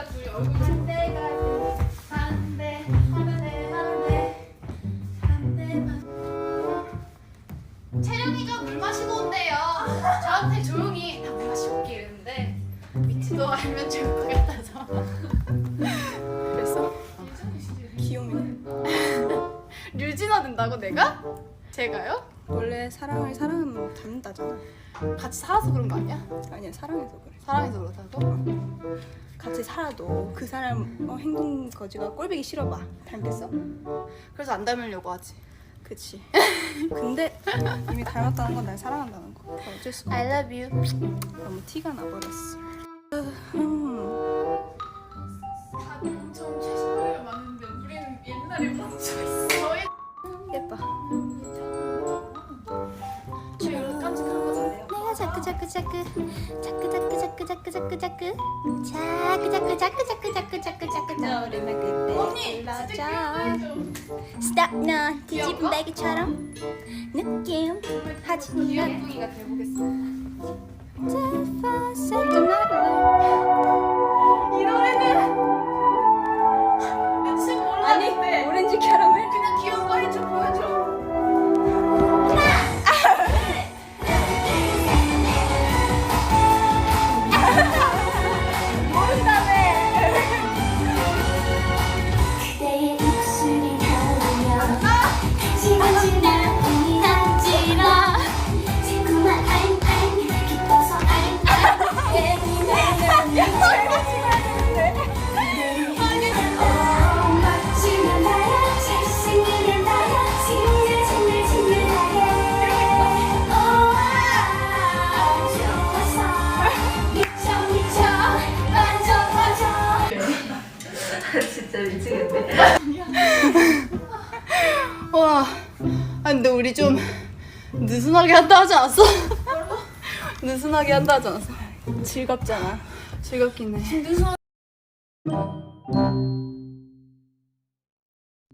보니까 둘, 얼굴 한대가 가야 되는 거 제가요? 원래 사랑을 사랑하면 닮는다잖아. 같이 살아서 그런 거 아니야? 아니야 사랑해서 그래. 사랑해서 그렇다고? 같이 살아도 그 사람 어, 행동 거지가 꼴보기 싫어봐. 닮겠어? 그래서 안 닮으려고 하지 그치. 근데 이미 닮았다는 건 날 사랑한다는 거. 어쩔 수 없어. I love you 너무 티가 나버렸어. 음. 자꾸 자꾸 자꾸 자꾸 자꾸 자꾸 자꾸 자꾸 자꾸 자꾸 자꾸 자꾸 자꾸 자꾸 자꾸 자꾸 노래만 그때 불러줘. Stop 넌 뒤집은 베개처럼 느낌 하지 마 귀염둥이가 돼보겠어 이 노래는 며칠 몰랐는데 오렌지 캐러멜? 와, 아 근데 우리 좀 느슨하게 한다 하지 않았어? 느슨하게 한다 하지 않았어? 즐겁잖아. 즐겁긴 해.